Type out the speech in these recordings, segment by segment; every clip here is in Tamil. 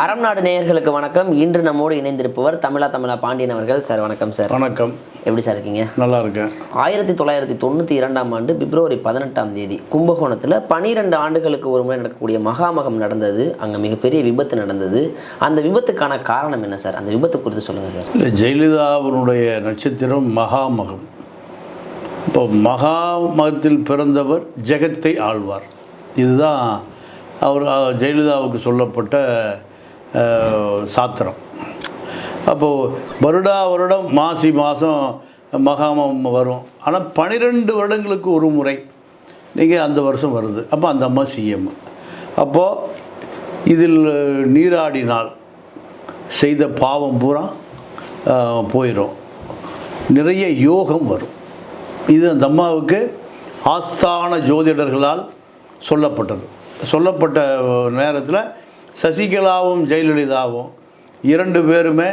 அறம் நாடு நேயர்களுக்கு வணக்கம். இன்று நம்மோடு இணைந்திருப்பவர் தமிழா தமிழா பாண்டியன் அவர்கள். சார் வணக்கம் சார். வணக்கம். எப்படி சார் இருக்கீங்க? நல்லா இருக்கேன் ஆயிரத்தி தொள்ளாயிரத்தி தொண்ணூற்றி இரண்டாம் ஆண்டு பிப்ரவரி பதினெட்டாம் தேதி கும்பகோணத்தில் பனிரெண்டு ஆண்டுகளுக்கு ஒரு முறை நடக்கக்கூடிய மகாமகம் நடந்தது. அங்கே மிகப்பெரிய விபத்து நடந்தது. அந்த விபத்துக்கான காரணம் என்ன சார்? அந்த விபத்து குறித்து சொல்லுங்கள் சார். இல்லை ஜெயலலிதாவினுடைய நட்சத்திரம் மகாமகம். இப்போ மகாமகத்தில் பிறந்தவர் ஜெகத்தை ஆழ்வார் இதுதான் அவர் ஜெயலலிதாவுக்கு சொல்லப்பட்ட சாத்திரம். அப்போது வருடா வருடம் மாசி மாதம் மகாமம் வரும். ஆனால் பனிரெண்டு வருடங்களுக்கு ஒரு முறை. நீங்கள் அந்த வருஷம் வருது. அப்போ அந்த அம்மா சிஎம் அப்போது இதில் நீராடினால் செய்த பாவம் பூரா போயிடும் நிறைய யோகம் வரும். இது அந்த அம்மாவுக்கு ஆஸ்தான ஜோதிடர்களால் சொல்லப்பட்டது. சொல்லப்பட்ட நேரத்தில் சசிகலாவும் ஜெயலலிதாவும் இரண்டு பேருமே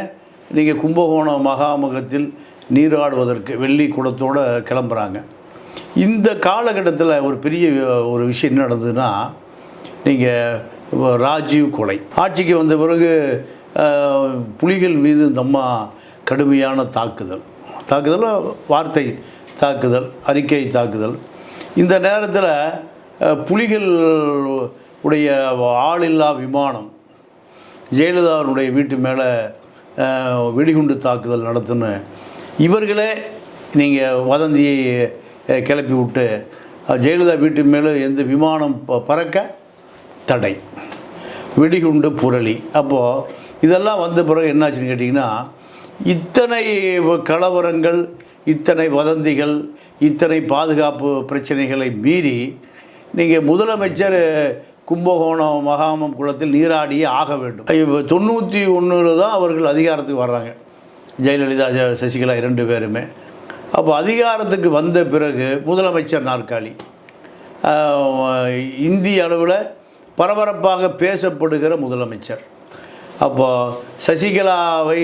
நீங்கள் கும்பகோணம் மகாமகத்தில் நீராடுவதற்கு வெள்ளி குடத்தோடு கிளம்புறாங்க. இந்த காலகட்டத்தில் ஒரு பெரிய ஒரு விஷயம் என்ன நடந்ததுன்னா நீங்கள் ராஜீவ் கொலை. ஆட்சிக்கு வந்த பிறகு புலிகள் மீது இந்த அம்மா கடுமையான தாக்குதல். தாக்குதல் வார்த்தை தாக்குதல் அறிக்கை தாக்குதல். இந்த நேரத்தில் புலிகள் உடைய ஆளில்லா விமானம் ஜெயலலிதாவினுடைய வீட்டு மேலே வெடிகுண்டு தாக்குதல் நடத்துன்னு இவர்களே நீங்கள் வதந்தியை கிளப்பி விட்டு ஜெயலலிதா வீட்டு மேலே எந்த விமானம் ப- பறக்க? தடை. வெடிகுண்டு புரளி. அப்போது இதெல்லாம் வந்த பிறகு என்னாச்சுன்னு கேட்டிங்கன்னா இத்தனை கலவரங்கள் இத்தனை வதந்திகள் இத்தனை பாதுகாப்பு பிரச்சனைகளை மீறி நீங்கள் முதலமைச்சர் கும்பகோணம் மகாமம் குளத்தில் நீராடியே ஆக வேண்டும். இப்போ தொண்ணூற்றி ஒன்றில் தான் அவர்கள் அதிகாரத்துக்கு வர்றாங்க. ஜெயலலிதா சசிகலா இரண்டு பேருமே. அப்போ அதிகாரத்துக்கு வந்த பிறகு முதலமைச்சர் நாற்காலி இந்திய அளவில் பரபரப்பாக பேசப்படுகிற முதலமைச்சர். அப்போ சசிகலாவை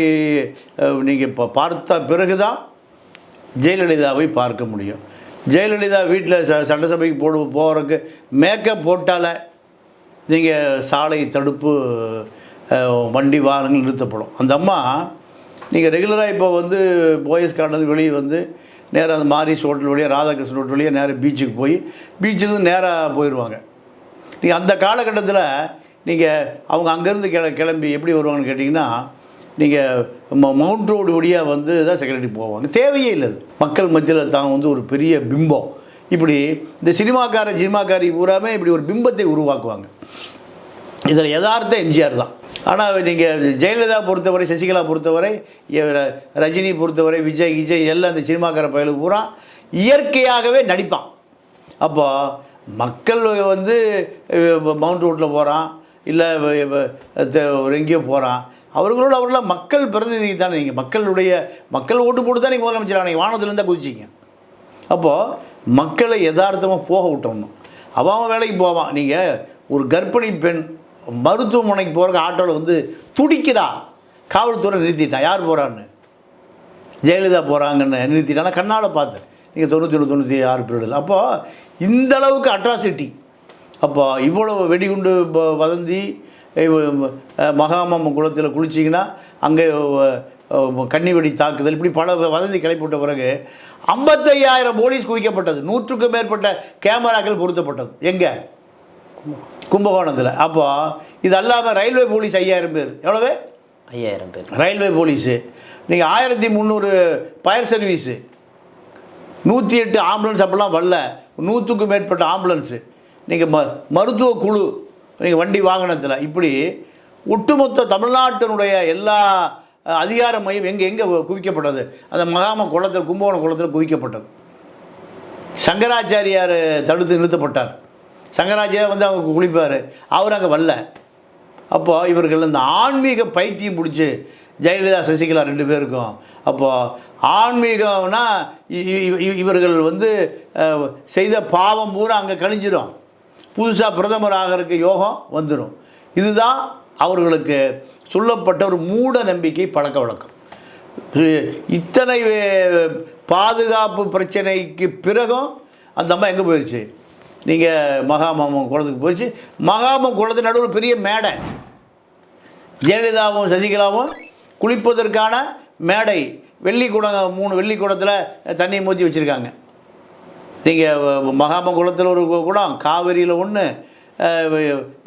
நீங்கள் இப்போ பார்த்த பிறகு தான் ஜெயலலிதாவை பார்க்க முடியும். ஜெயலலிதா வீட்டில் ச சட்டசபைக்கு போடு போகிறதுக்கு மேக்கப் போட்டால நீங்கள் சாலை தடுப்பு வண்டி வாகனங்கள் நிறுத்தப்படும். அந்த அம்மா நீங்கள் ரெகுலராக இப்போ வந்து போயஸ் கார்டு வெளியே வந்து நேராக அந்த மாரிஸ் ஹோட்டல் வழியாக ராதாகிருஷ்ணன் ஹோட்டல் வழியாக நேராக பீச்சுக்கு போய் பீச்சிலேருந்து நேராக போயிடுவாங்க நீங்கள் அந்த காலகட்டத்தில் நீங்கள் அவங்க அங்கேருந்து கிள கிளம்பி எப்படி வருவாங்கன்னு கேட்டிங்கன்னா நீங்கள் மவுண்ட் ரோடு வழியாக வந்து தான் செக்ரட்டரி போவாங்க. தேவையே இல்லை அது. மக்கள் மத்தியில் தான் வந்து ஒரு பெரிய பிம்பம். இப்படி இந்த சினிமாக்கார சினிமாக்காரி பூராமே இப்படி ஒரு பிம்பத்தை உருவாக்குவாங்க. இதில் யதார்த்த எம்ஜிஆர் தான். ஆனால் நீங்கள் ஜெயலலிதா பொறுத்தவரை சசிகலா பொறுத்தவரை ரஜினி பொறுத்தவரை விஜய் விஜய் எல்லாம் அந்த சினிமாக்கார பயலுக்கு பூரா இயற்கையாகவே நடிப்பான். அப்போ மக்கள் வந்து மவுண்ட் ரோட்டில் போகிறான் இல்லை ஒரு எங்கேயோ போகிறான் அவர்களோட அவர்களாம் மக்கள் பிரதிநிதி தானே நீங்கள் மக்களுடைய மக்கள் ஓட்டு போட்டு தான் நீங்கள் முதலமைச்சர் நீங்கள் வானத்துலேருந்து குதிச்சிங்க. அப்போது மக்களை யதார்த்தமாக போக விட்டணும். அவன் வேலைக்கு போவான். நீங்கள் ஒரு கர்ப்பிணி பெண் மருத்துவமனைக்கு போகிறக்கு ஆட்டோவில் வந்து துடிக்கிறா. காவல்துறை நிறுத்திட்டான் யார் போகிறான்னு ஜெயலலிதா போகிறாங்கன்னு நிறுத்திட்டான்? கண்ணால் பார்த்தேன். நீங்கள் தொண்ணூற்றி ஒன்று தொண்ணூற்றி ஆறு பீரியடில் அப்போது இந்த அளவுக்கு அட்ராசிட்டி அப்போ இவ்வளவு வெடிகுண்டு வதந்தி இவ- மகாமம் குளத்தில் குளிச்சிங்கன்னா அங்கே கன்னி வெடி தாக்குதல். இப்படி பல வதந்தி கிளப்பிவிட்ட பிறகு ஐம்பத்தையாயிரம் போலீஸ் குவிக்கப்பட்டது. நூற்றுக்கும் மேற்பட்ட கேமராக்கள் பொருத்தப்பட்டது. எங்கே? கும்பகோணத்தில். அப்போ இது அல்லாமல் ரயில்வே போலீஸ் ஐயாயிரம் பேர். எவ்வளவு? ஐயாயிரம் பேர். Railway police. நீங்கள் ஆயிரத்தி முந்நூறு ஃபயர் சர்வீஸு நூற்றி எட்டு ஆம்புலன்ஸ் அப்போல்லாம் வரல. நூற்றுக்கும் மேற்பட்ட ஆம்புலன்ஸு நீங்கள் ம மருத்துவ குழு நீங்கள் வண்டி வாகனத்தில். இப்படி ஒட்டுமொத்த தமிழ்நாட்டினுடைய எல்லா அதிகார மையம் எங்கே எங்கே குவிக்கப்பட்டது? அந்த மகாம குளத்தில் கும்பகோணம் குளத்தில் குவிக்கப்பட்டது. சங்கராச்சாரியார் தடுத்து நிறுத்தப்பட்டார். சங்கராச்சாரியார் வந்து அவங்க குளிப்பார். அவர் அங்கே வரல. அப்போது இவர்கள் இந்த ஆன்மீக பைத்தியம் பிடிச்சி ஜெயலலிதா சசிகலா ரெண்டு பேருக்கும். அப்போது ஆன்மீகம்னா இ- இ- இவர்கள் வந்து செய்த பாவம் பூரா அங்கே கழிஞ்சிடும் புதுசாக பிரதமர் ஆகிறதுக்கு யோகம் வந்துடும் இதுதான் அவர்களுக்கு சொல்லப்பட்ட ஒரு மூட நம்பிக்கை பழக்க வழக்கம். இத்தனை பாதுகாப்பு பிரச்சனைக்கு பிறகும் அந்த அம்மா எங்கே போயிடுச்சு நீங்கள் மகாமாமன் குளத்துக்கு போயிடுச்சு மகாமம் குளத்து நடுவில் பெரிய மேடை. ஜெயலலிதாவும் சசிகலாவும் குளிப்பதற்கான மேடை. வெள்ளி குடம் மூணு வெள்ளி குடத்தில் தண்ணி ஊற்றி வச்சுருக்காங்க. நீங்கள் மகாமகுளத்தில் ஒரு குடம் காவிரியில் ஒன்று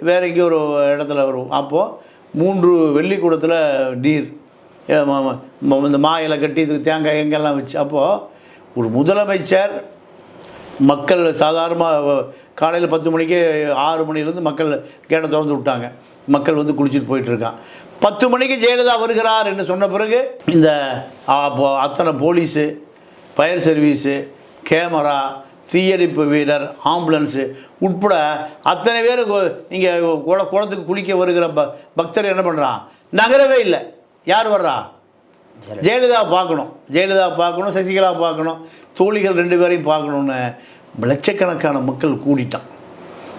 வேற எங்கேயோ ஒரு இடத்துல வரும். அப்போது மூன்று வெள்ளி குடத்தில் நீர். இந்த மாயில கட்டி தேங்காய் எங்கெல்லாம் வச்சு அப்போது ஒரு முதலமைச்சர் மக்கள் சாதாரணமாக காலையில் பத்து மணிக்கு ஆறு மணிலேருந்து மக்கள் கேட்டை திறந்து விட்டாங்க. மக்கள் வந்து குளிச்சுட்டு போயிட்டுருக்கான் பத்து மணிக்கு ஜெயலலிதா வருகிறார் என்று சொன்ன பிறகு இந்த அத்தனை போலீஸு ஃபயர் சர்வீஸு கேமரா தீயணைப்பு வீரர் ஆம்புலன்ஸு உட்பட அத்தனை பேர் நீங்கள் குள குளத்துக்கு குளிக்க வருகிற ப பக்தர் என்ன பண்ணுறான் நகரவே இல்லை. யார் வர்றா? ஜெயலலிதா பார்க்கணும். ஜெயலலிதா பார்க்கணும் சசிகலா பார்க்கணும். தோழிகள் ரெண்டு பேரையும் பார்க்கணுன்னு லட்சக்கணக்கான மக்கள் கூடிட்டான்.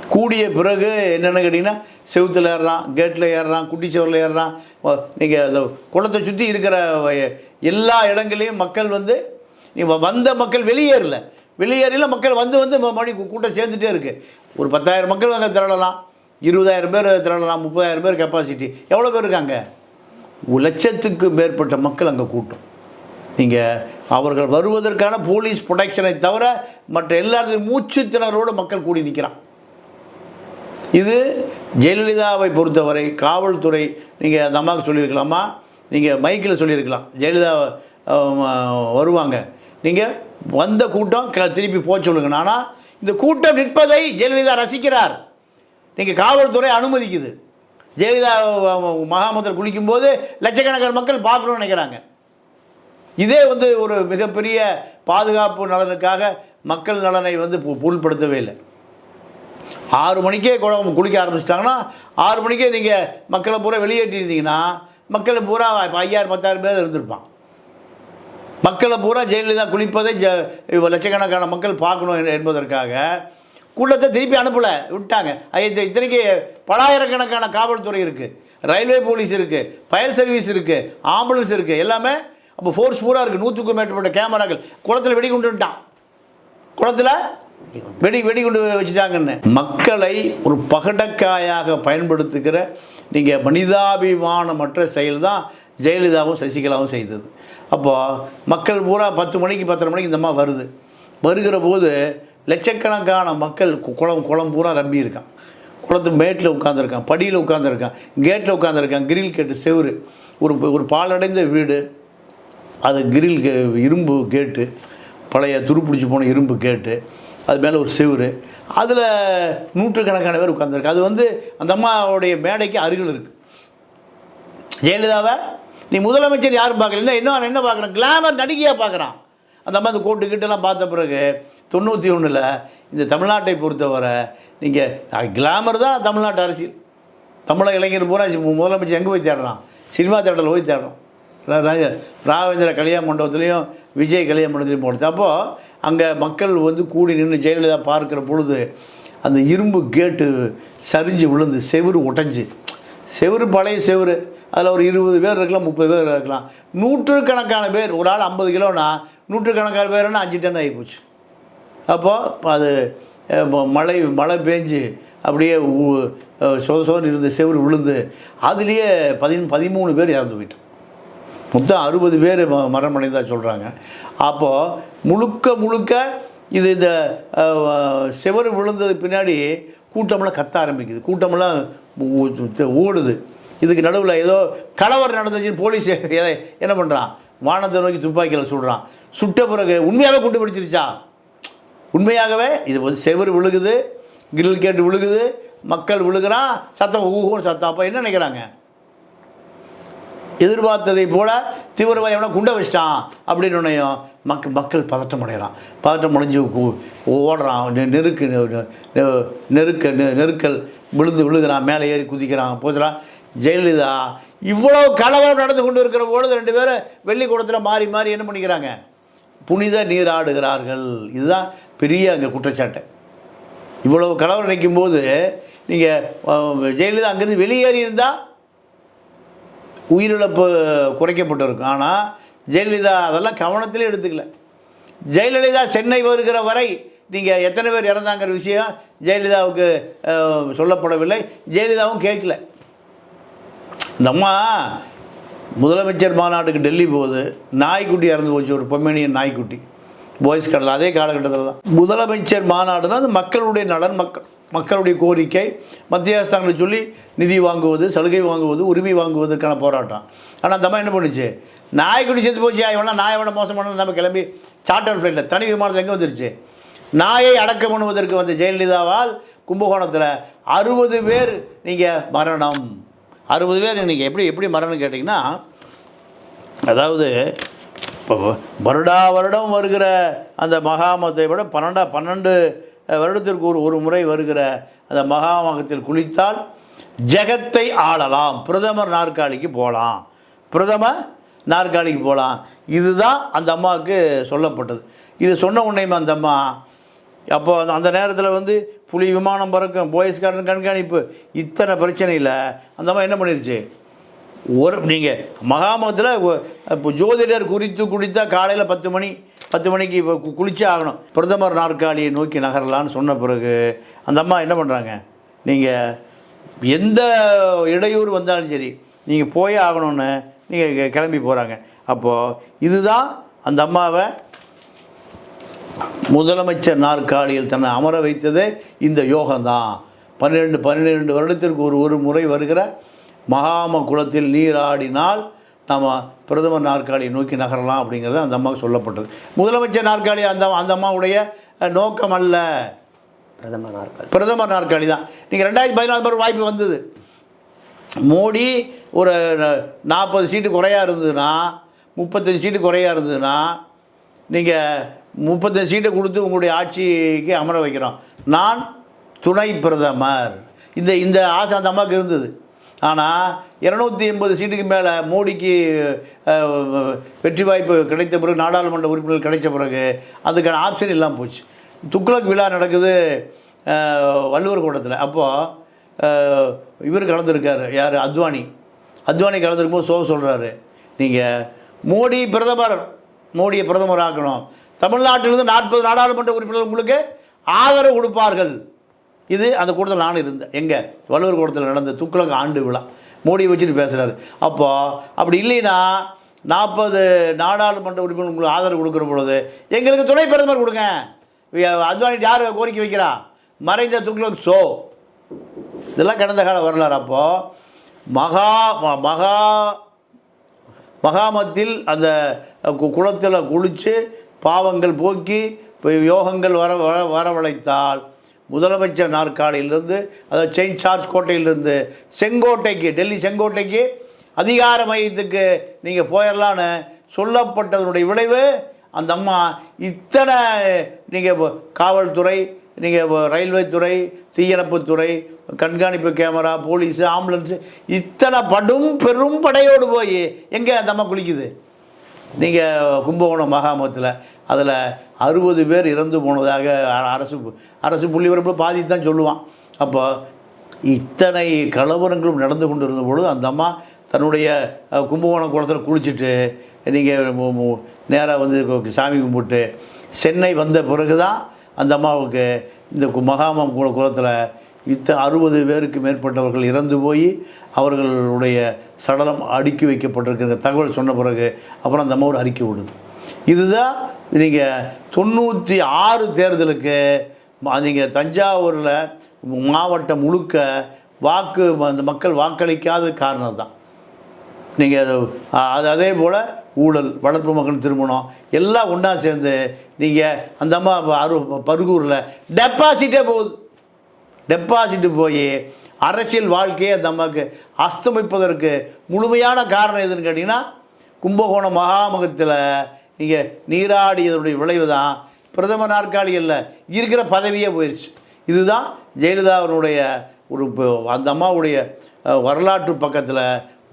கூடிய பிறகு என்னென்னு கேட்டிங்கன்னா செவுத்தில் ஏறுறான் கேட்டில் ஏறுறான் குட்டிச்சவரில் ஏறுறான். நீங்கள் அந்த குளத்தை சுற்றி இருக்கிற எல்லா இடங்களையும் மக்கள் வந்து நீ வந்த மக்கள் வெளியேறல. வெளியேறில மக்கள் வந்து வந்து ம- மணி கூட்டம் சேர்ந்துட்டே இருக்குது ஒரு பத்தாயிரம் மக்கள் அங்கே திரளலாம். இருபதாயிரம் பேர் திரளலாம். முப்பதாயிரம் பேர் கெப்பாசிட்டி எவ்வளோ பேர் இருக்காங்க? லட்சத்துக்கு மேற்பட்ட மக்கள் அங்கே கூட்டம். நீங்கள் அவர்கள் வருவதற்கான போலீஸ் ப்ரொடெக்ஷனை தவிர மற்ற எல்லாத்தையும் மூச்சு திணறோடு மக்கள் கூடி நிற்கிறான் இது ஜெயலலிதாவை பொறுத்தவரை காவல்துறை நீங்கள் அந்த அம்மாவுக்கு சொல்லியிருக்கலாமா நீங்கள் மைக்கில் சொல்லியிருக்கலாம் ஜெயலலிதா வருவாங்க. நீங்கள் வந்த கூட்டம் க- திருப்பி போக சொல்லுங்க. ஆனால் இந்த கூட்டம் நிற்பதை ஜெயலலிதா ரசிக்கிறார். நீங்கள் காவல்துறை அனுமதிக்குது. ஜெயலலிதா அஹ், குளிக்கும்போது லட்சக்கணக்கான மக்கள் பார்க்கணும்னு நினைக்கிறாங்க. இதே வந்து ஒரு மிகப்பெரிய பாதுகாப்பு நலனுக்காக மக்கள் நலனை வந்து பொ- பொருட்படுத்தவே இல்லை. ஆறு மணிக்கே குளம் குளிக்க ஆரம்பிச்சிட்டாங்கன்னா ஆறு மணிக்கே நீங்கள் மக்களை பூரா வெளியேற்றிருந்தீங்கன்னா மக்களை பூரா இப்போ ஐயாயிரம் பத்தாயிரம் பேர் இருந்திருப்பான். மக்களை பூரா ஜெயலலிதா குளிப்பதை ஜ லட்சக்கணக்கான மக்கள் பார்க்கணும் என்பதற்காக கூட்டத்தை திருப்பி அனுப்பலை. விட்டாங்க. இத்தனைக்கு பலாயிரக்கணக்கான காவல்துறை இருக்குது ரயில்வே போலீஸ் இருக்குது ஃபயர் சர்வீஸ் இருக்குது ஆம்புலன்ஸ் இருக்குது எல்லாமே அப்போ ஃபோர்ஸ் பூரா இருக்குது நூற்றுக்கும் மேற்பட்ட கேமராக்கள். குளத்தில் வெடிகுண்டு விட்டான் குளத்தில் வெடி வெடிகுண்டு வச்சுட்டாங்கன்னு. மக்களை ஒரு பகடக்காயாக பயன்படுத்துகிற நீங்கள் மனிதாபிமானமற்ற செயல் தான் ஜெயலலிதாவும் சசிகலாவும் செய்தது. அப்போது மக்கள் பூரா பத்து மணிக்கு பத்தரை மணிக்கு இந்த மாதிரி வருது. வருகிற போது லட்சக்கணக்கான மக்கள் குளம் குளம் பூரா ரம்பி இருக்கான். குளத்து மேட்டில் உட்காந்துருக்கான் படியில் உட்காந்துருக்கான் கேட்டில் உட்காந்துருக்கான் கிரில் கேட்டு செவரு. ஒரு ஒரு பாலடைந்த வீடு. அது கிரில் கே- இரும்பு கேட்டு பழைய துருப்பிடிச்சு போன இரும்பு கேட்டு அது மேலே ஒரு செவரு. அதில் நூற்றுக்கணக்கான பேர் உட்காந்துருக்கு அது வந்து அந்த அம்மாவுடைய மேடைக்கு அருகில் இருக்குது ஜெயலலிதாவை நீ முதலமைச்சர் யாரும் பார்க்கல. இன்னும் என்ன பார்க்குறான்? கிளாமர் நடிகையாக பார்க்குறான். அந்த மாதிரி அந்த கோட்டு கிட்டெல்லாம் பார்த்த பிறகு தொண்ணூற்றி ஒன்றில் இந்த தமிழ்நாட்டை பொறுத்தவரை நீங்கள் கிளாமர் தான் தமிழ்நாட்டு அரசியல். தமிழக இளைஞர் பூரா முதலமைச்சர் எங்கே போய் தேடுறான்? சினிமா தேட்டரில் போய் தேடுறோம் ராவேந்திர கல்யாண மண்டபத்துலேயும் விஜய் கல்யாண மண்டபத்துலையும் போடுது. அப்போது அங்கே மக்கள் வந்து கூடி நின்று ஜெயலலிதா பார்க்குற பொழுது அந்த இரும்பு கேட்டு சரிஞ்சு விழுந்து செவுரு உடைஞ்சு. செவுரு பழைய செவுரு. அதில் ஒரு இருபது பேர் இருக்கலாம் முப்பது பேர் இருக்கலாம். நூற்றுக்கணக்கான பேர் ஒரு ஆள் ஐம்பது கிலோனா நூற்றுக்கணக்கான பேர்னா அஞ்சு டன் ஆகி போச்சு. அப்போது அது மழை மழை பேஞ்சு அப்படியே சொத சோதனை இருந்த செவுரு விழுந்து அதுலேயே பதி பதிமூணு பேர் இறந்து போயிட்டான் மொத்தம் அறுபது பேர் ம- மரணமடைந்ததா சொல்கிறாங்க அப்போது முழுக்க முழுக்க இது இந்த அஹ், செவுரு விழுந்தது பின்னாடி கூட்டமெல்லாம் கத்த ஆரம்பிக்குது. கூட்டமெல்லாம் ஓடுது. இதுக்கு நடுவில் ஏதோ கலவரம் நடந்துச்சுன்னு போலீஸ் என்ன பண்ணுறான் வானத்தை நோக்கி துப்பாக்கியில் சுடுறான். சுட்ட பிறகு உண்மையாகவே குண்டு பிடிச்சிருச்சா உண்மையாகவே இது வந்து செவுரு விழுகுது கிரில் கேட்டு விழுகுது மக்கள் விழுகிறான் சத்தம் ஊகும் சத்தம். அப்போ என்ன நினைக்கிறாங்க? எதிர்பார்த்ததை போல தீவிரவாதியான குண்டை வச்சிட்டான் அப்படின்னு உடனேயும் மக்க மக்கள் பதட்டம் அடைகிறான். பதட்டம் அடைஞ்சு ஓடுறான். நெருக்கு நெ- நெருக்க நெருக்கல் விழுந்து விழுகிறான். மேலே ஏறி குதிக்கிறான். போச்சுறான் ஜெயலலிதா இவ்வளவு கலவரம் நடந்து கொண்டு இருக்கிற பொழுது ரெண்டு பேரும் வெள்ளிக்கூடத்தில் மாறி மாறி என்ன பண்ணிக்கிறாங்க? புனித நீராடுகிறார்கள். இதுதான் பெரிய அங்கே குற்றச்சாட்டு. இவ்வளவு கலவரம் நிற்கும்போது நீங்கள் ஜெயலலிதா அங்கேருந்து வெளியேறி இருந்தால் உயிரிழப்பு குறைக்கப்பட்டிருக்கும். ஆனால் ஜெயலலிதா அதெல்லாம் கவனத்திலே எடுத்துக்கல. ஜெயலலிதா சென்னை வருகிற வரை நீங்கள் எத்தனை பேர் இறந்தாங்கிற விஷயம் ஜெயலலிதாவுக்கு சொல்லப்படவில்லை. ஜெயலலிதாவும் கேட்கல. இந்த அம்மா முதலமைச்சர் மாநாட்டுக்கு டெல்லி போகுது நாய்க்குட்டி இறந்து போச்சு ஒரு பொம்மேனியன் நாய்க்குட்டி. பாய்ஸ் கடல் அதே காலகட்டத்தில் தான். முதலமைச்சர் மாநாடுனா அது மக்களுடைய நலன் மக்கள் மக்களுடைய கோரிக்கை. மத்திய அரசாங்கத்தை சொல்லி நிதி வாங்குவது சலுகை வாங்குவது உரிமை வாங்குவதற்கான போராட்டம். ஆனால் அந்த அம்மா என்ன பண்ணுச்சு? நாய்க்குட்டி செத்து போச்சு இவனா நாயை விட மோசம் பண்ண நம்ம கிளம்பி சார்ட்டர் ஃப்ளைட்டில் தனி விமானத்தில் எங்கே வந்துருச்சு? நாயை அடக்கம் பண்ணுவதற்கு வந்த ஜெயலலிதாவால் கும்பகோணத்தில் அறுபது பேர் நீங்கள் மரணம். அறுபது பேர் நீங்கள் எப்படி எப்படி மரணம் கேட்டிங்கன்னா அதாவது இப்போ வருடா வருடம் வருகிற அந்த மகாமத்தை விட பன்னெண்டா பன்னெண்டு வருடத்திற்கு ஒரு ஒரு முறை வருகிற அந்த மகாமகத்தில் குளித்தால் ஜெகத்தை ஆளலாம். பிரதமர் நாற்காலிக்கு போகலாம். பிரதமர் நாற்காலிக்கு போகலாம். இதுதான் அந்த அம்மாவுக்கு சொல்லப்பட்டது. இது சொன்ன உடனே அந்த அம்மா அப்போ அந்த- அந்த நேரத்தில் வந்து புலி விமானம் பறக்கும் போயஸ் கார்டன் கண்காணிப்பு இத்தனை பிரச்சனையில் அந்த அம்மா என்ன பண்ணிருச்சு? ஒரு நீங்கள் மகாமகத்தில் இப்போ ஜோதிடர் குறித்து குடித்தா காலையில் பத்து மணி பத்து மணிக்கு இப்போ கு- குளிச்சே ஆகணும். பிரதமர் நாற்காலியை நோக்கி நகரலான்னு சொன்ன பிறகு அந்த அம்மா என்ன பண்ணுறாங்க நீங்கள் எந்த இடையூறு வந்தாலும் சரி நீங்கள் போயே ஆகணும்னு நீங்கள் கிளம்பி போகிறாங்க அப்போது இதுதான் அந்த அம்மாவை முதலமைச்சர் நாற்காலியில் தன்னை அமர வைத்ததே இந்த யோகம்தான். பன்னிரெண்டு பன்னிரெண்டு வருடத்திற்கு ஒரு ஒரு முறை வருகிற மகாம குளத்தில் நீராடினால் நம்ம பிரதமர் நாற்காலியை நோக்கி நகரலாம் அப்படிங்கிறது அந்த அம்மாவுக்கு சொல்லப்பட்டது. முதலமைச்சர் நாற்காலி அந்த அந்த அம்மாவுடைய நோக்கம் அல்ல. பிரதமர் நாற்காலி. பிரதமர் நாற்காலி தான். நீங்கள் ரெண்டாயிரத்தி பதினாலு ஒரு வாய்ப்பு வந்தது. மோடி ஒரு நாற்பது சீட்டு குறையா இருந்ததுன்னா முப்பத்தஞ்சு சீட்டு குறையா இருந்ததுன்னா நீங்கள் முப்பத்தஞ்சு சீட்டை கொடுத்து உங்களுடைய ஆட்சிக்கு அமர வைக்கிறோம். நான் துணை பிரதமர். இந்த இந்த ஆசை அந்த அம்மாவுக்கு இருந்தது. ஆனால் இரநூத்தி எண்பது சீட்டுக்கு மேலே மோடிக்கு வெற்றி வாய்ப்பு கிடைத்த பிறகு நாடாளுமன்ற உறுப்பினர்கள் கிடைச்ச பிறகு அதுக்கான ஆப்ஷன் இல்லாமல் போச்சு. துக்ளக் விழா நடக்குது வள்ளுவர் கூட்டத்தில். அப்போது இவர் கலந்துருக்கார். யார்? அத்வானி. அத்வானி கலந்துருக்கும்போது சோ சொல்கிறாரு நீங்கள் மோடி பிரதமர் மோடியை பிரதமர் ஆக்கணும். தமிழ்நாட்டிலிருந்து நாற்பது நாடாளுமன்ற உறுப்பினர்கள் உங்களுக்கு ஆதரவு கொடுப்பார்கள். இது அந்த கூட்டத்தில் நான் இருந்தேன். எங்கே? வள்ளுவர் கூட்டத்தில் நடந்த துக்ளக் ஆண்டு விழா. மோடியை வச்சுட்டு பேசுகிறாரு அப்போ அப்படி இல்லைன்னா நாற்பது நாடாளுமன்ற உறுப்பினர் உங்களுக்கு ஆதரவு கொடுக்குற பொழுது எங்களுக்கு துணை பிரதமர் கொடுங்க. அத்வானி யார் கோரிக்கை வைக்கிறா? மறைந்த துக்ளக் ஷோ இதெல்லாம் கடந்த கால வரலாறு. அப்போது மகா ம- மகா மகாமத்தில் அந்த கு- குளத்தில் குளித்து பாவங்கள் போக்கி யோகங்கள் வர வர வரவழைத்தால் முதலமைச்சர் நாற்காலியிலிருந்து அதாவது செயின்ட் சார்ஜ் கோட்டையிலிருந்து செங்கோட்டைக்கு டெல்லி செங்கோட்டைக்கு அதிகார மையத்துக்கு நீங்கள் போயிடலான்னு சொல்லப்பட்டதனுடைய விளைவு அந்த அம்மா இத்தனை நீங்கள் காவல்துறை நீங்கள் ரயில்வே துறை தீயணைப்புத்துறை கண்காணிப்பு கேமரா போலீஸு ஆம்புலன்ஸு இத்தனை படும் பெரும் படையோடு போய் எங்கே அந்த அம்மா குளிக்குது? நீங்கள் கும்பகோணம் மகாமத்தில் அதில் அறுபது பேர் இறந்து போனதாக அரசு அரசு புள்ளி வரப்பு பாதி தான் சொல்லுவான். அப்போ இத்தனை கலவரங்களும் நடந்து கொண்டு இருந்த பொழுது அந்த அம்மா தன்னுடைய கும்பகோணம் குளத்தில் குளிச்சுட்டு நீங்கள் நேராக வந்து சாமி கும்பிட்டு சென்னை வந்த பிறகு தான் அந்த அம்மாவுக்கு இந்த மகாமம் குல குளத்தில் இத்த அறுபது பேருக்கு மேற்பட்டவர்கள் இறந்து போய் அவர்களுடைய சடலம் அடுக்கி வைக்கப்பட்டிருக்கிற தகவல் சொன்ன பிறகு அப்புறம் அந்த அம்மா ஒரு அறிக்கை விடுது. இதுதான் நீங்கள் தொண்ணூற்றி ஆறு தேர்தலுக்கு நீங்கள் தஞ்சாவூரில் மாவட்டம் முழுக்க வாக்கு அந்த மக்கள் வாக்களிக்காத காரணம் தான் நீங்கள் அது அதே போல் ஊழல் வளர்ப்பு மகன் திருமணம் எல்லாம் ஒன்றா சேர்ந்து நீங்கள் அந்த அம்மா அரு பருகூரில் டெபாசிட்டே போகுது. டெபாசிட்டு போய் அரசியல் வாழ்க்கையை அந்த அம்மாவுக்கு அஸ்தமிப்பதற்கு முழுமையான காரணம் எதுன்னு கேட்டிங்கன்னா கும்பகோணம் மகாமகத்தில் நீங்கள் நீராடியதனுடைய விளைவு தான் பிரதமர் நாற்காலி இல்லை இருக்கிற பதவியே போயிடுச்சு இதுதான் ஜெயலலிதாவினுடைய ஒரு அந்த அம்மாவுடைய வரலாற்று பக்கத்தில்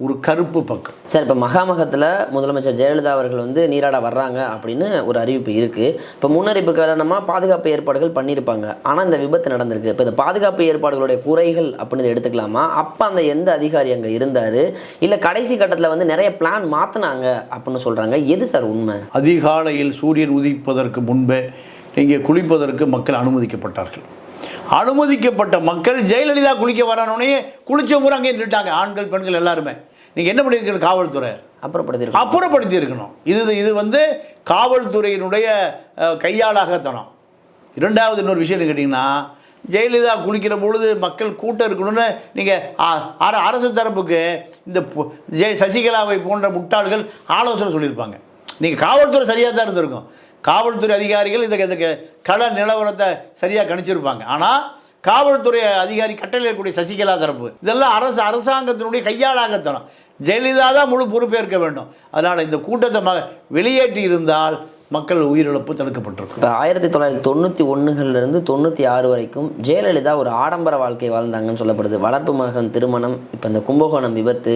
ஒரு கருப்பு பக்கம். சார் இப்போ மகாமகத்தில் முதலமைச்சர் ஜெயலலிதா அவர்கள் வந்து நீராட வர்றாங்க அப்படின்னு ஒரு அறிவிப்பு இருக்குது இப்போ முன்னறிவிப்பு காரணமாக பாதுகாப்பு ஏற்பாடுகள் பண்ணியிருப்பாங்க. ஆனால் இந்த விபத்து நடந்திருக்கு. இப்போ இந்த பாதுகாப்பு ஏற்பாடுகளுடைய குறைகள் அப்படின்னு எடுத்துக்கலாமா? அப்போ அந்த எந்த அதிகாரி அங்கே இருந்தார்? இல்லை கடைசி கட்டத்தில் வந்து நிறைய பிளான் மாற்றினாங்க அப்படின்னு சொல்கிறாங்க எது சார் உண்மை? அதிகாலையில் சூரியன் உதிப்பதற்கு முன்பே இங்கே குளிப்பதற்கு மக்கள் அனுமதிக்கப்பட்டார்கள். அனுமதிக்கப்பட்ட மக்கள் ஜெயலலிதா குளிக்க வரானோடனே குளிச்ச பூரா அங்கேயே நின்றுட்டாங்க ஆண்கள் பெண்கள் எல்லாருமே. நீங்கள் என்ன பண்ணியிருக்கீங்க காவல்துறை. அப்புறப்படுத்திருக்கோம் அப்புறப்படுத்தி இருக்கணும் இது இது வந்து காவல்துறையினுடைய கையாளாகத்தனம். இரண்டாவது இன்னொரு விஷயம் கேட்டிங்கன்னா ஜெயலலிதா குளிக்கிற பொழுது மக்கள் கூட்டம் இருக்கணும்னு நீங்கள் அரசு தரப்புக்கு இந்த ஜெய சசிகலாவை போன்ற முட்டாள்கள் ஆலோசனை சொல்லியிருப்பாங்க. நீங்கள் காவல்துறை சரியாக தான் இருந்திருக்கும். காவல்துறை அதிகாரிகள் இதுக்கு இந்த கள நிலவரத்தை சரியாக கணிச்சிருப்பாங்க. ஆனால் காவல்துறை அதிகாரி கட்டளையிடக்கூடிய சசிகலா தரப்பு இதெல்லாம் அரசு அரசாங்கத்தினுடைய கையாளாகத்தனம். ஜெயலலிதா தான் முழு பொறுப்பேற்க வேண்டும். அதனால் இந்த கூட்டத்தை ம வெளியேற்றி இருந்தால் மக்கள் உயிரிழப்பு தடுக்கப்பட்டிருக்கும் இப்போ ஆயிரத்தி தொள்ளாயிரத்தி தொண்ணூற்றி ஒன்றுகள்லேருந்து தொண்ணூற்றி ஆறு வரைக்கும் ஜெயலலிதா ஒரு ஆடம்பர வாழ்க்கை வாழ்ந்தாங்கன்னு சொல்லப்படுது. வளர்ப்பு மகன் திருமணம் இப்போ இந்த கும்பகோணம் விபத்து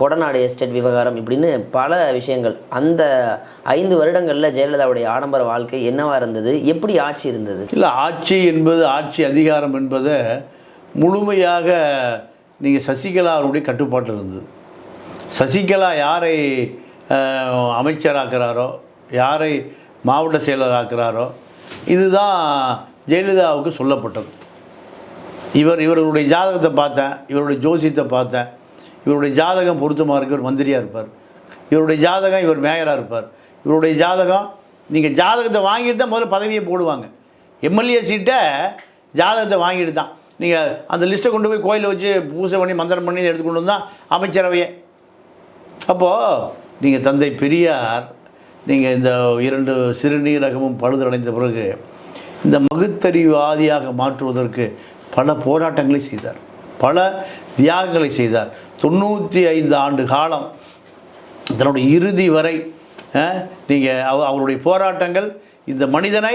கொடநாடு எஸ்டேட் விவகாரம் இப்படின்னு பல விஷயங்கள். அந்த ஐந்து வருடங்களில் ஜெயலலிதாவுடைய ஆடம்பர வாழ்க்கை என்னவா இருந்தது? எப்படி ஆட்சி இருந்தது? இல்லை ஆட்சி என்பது ஆட்சி அதிகாரம் என்பதை முழுமையாக நீங்கள் சசிகலாவுடைய கட்டுப்பாட்டில் இருந்தது. சசிகலா யாரை அமைச்சராக்குறாரோ யாரை மாவட்ட செயலராக்குறாரோ இதுதான் ஜெயலலிதாவுக்கு சொல்லப்பட்டது. இவர் இவர்களுடைய ஜாதகத்தை பார்த்தேன் இவருடைய ஜோசியத்தை பார்த்தேன் இவருடைய ஜாதகம் பொருத்தமாக இருக்கு இவர் மந்திரியாக இருப்பார். இவருடைய ஜாதகம் இவர் மேயராக இருப்பார். இவருடைய ஜாதகம் நீங்கள் ஜாதகத்தை வாங்கிட்டு தான் முதல்ல பதவியை போடுவாங்க. எம்எல்ஏ சீட்டை ஜாதகத்தை வாங்கிட்டு தான். நீங்கள் அந்த லிஸ்ட்டை கொண்டு போய் கோயிலில் வச்சு பூஜை பண்ணி மந்திரம் பண்ணி எடுத்துக்கொண்டு வந்தால் அமைச்சரவையே. அப்போது நீங்கள் தந்தை பெரியார் நீங்கள் இந்த இரண்டு சிறுநீரகமும் பழுதடைந்த பிறகு இந்த மகுத்தறிவாதியாக மாற்றுவதற்கு பல போராட்டங்களை செய்தார். பல தியாகங்களை செய்தார். தொண்ணூற்றி ஐந்து ஆண்டு காலம் தன்னுடைய இறுதி வரை நீங்கள் அவருடைய போராட்டங்கள் இந்த மனிதனை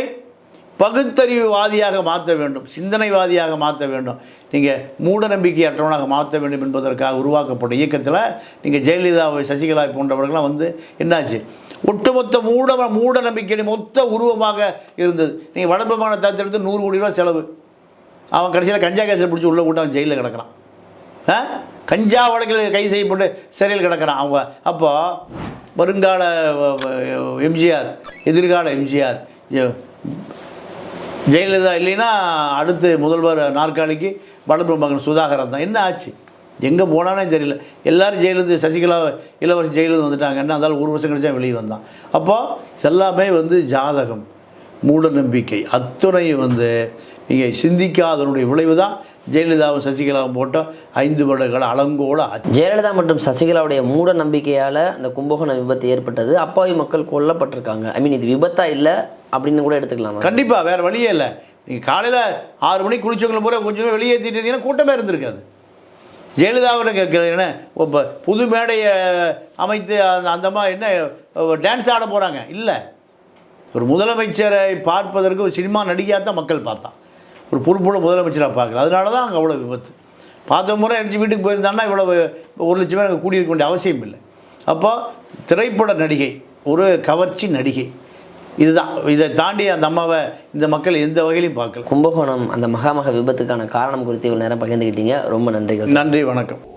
பகுத்தறிவுவாதியாக மாற்ற வேண்டும் சிந்தனைவாதியாக மாற்ற வேண்டும். நீங்கள் மூட நம்பிக்கையற்றவனாக மாற்ற வேண்டும் என்பதற்காக உருவாக்கப்பட்ட இயக்கத்தில் நீங்கள் ஜெயலலிதாவை சசிகலா போன்றவர்கள்லாம் வந்து என்னாச்சு? ஒட்டுமொத்த மூட மூட நம்பிக்கை மொத்த உருவமாக இருந்தது. நீங்கள் வளர்ப்பமான தத்தெடுத்து நூறு கோடி ரூபா செலவு. அவன் கடைசியில் கஞ்சா கேஸை பிடிச்சி உள்ளே விட்டு அவன் ஜெயிலில் கிடக்கிறான். ஆ? கஞ்சா வழக்கில் கை செய்யப்பட்டு சிறையில் கிடக்கிறான் அவங்க. அப்போ வருங்கால எம்ஜிஆர் எதிர்கால எம்ஜிஆர் ஜெயலலிதா இல்லைன்னா அடுத்து முதல்வர் நாற்காலிக்கு வளர்ப்பு மகன் சுதாகரன் தான். என்ன ஆச்சு? எங்கே போனானே தெரியல எல்லாரும் ஜெயலலிதா சசிகலா இளவரசி ஜெயலலிதா வந்துட்டாங்க. என்ன இருந்தாலும் ஒரு வருஷம் கழிச்சா வெளியே வந்தான். அப்போது எல்லாமே வந்து ஜாதகம் மூட நம்பிக்கை அத்துணையும் வந்து நீங்கள் சிந்திக்காதனுடைய விளைவு தான். ஜெயலலிதாவும் சசிகலாவும் போட்ட ஐந்து வருடங்கள் அலங்கோல ஜெயலலிதா மற்றும் சசிகலாவுடைய மூட நம்பிக்கையால் அந்த கும்பகோணம் விபத்து ஏற்பட்டது. அப்பாவி மக்கள் கொல்லப்பட்டிருக்காங்க. ஐ மீன் இது விபத்தா இல்லை அப்படின்னு கூட எடுத்துக்கலாமா? கண்டிப்பாக வேறு வழியே இல்லை. நீங்கள் காலையில் ஆறு மணிக்கு குளிச்சவங்களை பூரா கொஞ்சம் வெளியேற்றிட்டு இருந்தீங்கன்னா கூட்டமே இருந்திருக்காது. ஜெயலலிதாவோட கேட்குற என்ன? இப்போ புது மேடையை அமைத்து அந்த அந்தமாக என்ன டான்ஸ் ஆட போகிறாங்க இல்லை. ஒரு முதலமைச்சரை பார்ப்பதற்கு ஒரு சினிமா நடிகையாக தான் மக்கள் பார்த்தான். ஒரு பொறுப்புள்ள முதலமைச்சராக பார்க்கல. அதனால தான் அங்கே அவ்வளோ விபத்து. பார்த்த முறை அடித்து வீட்டுக்கு போயிருந்தாங்கன்னா இவ்வளோ ஒரு லட்சம் பேர் அங்கே கூடியிருக்க வேண்டிய அவசியம் இல்லை அப்போ திரைப்பட நடிகை ஒரு கவர்ச்சி நடிகை இதுதான். இதை தாண்டி அந்த அம்மாவை இந்த மக்கள் எந்த வகையிலையும் பார்க்கல. கும்பகோணம் அந்த மகாமக விபத்துக்கான காரணம் குறித்து இவ்வளோ நேரம் பகிர்ந்துக்கிட்டீங்க ரொம்ப நன்றிகள். நன்றி வணக்கம்.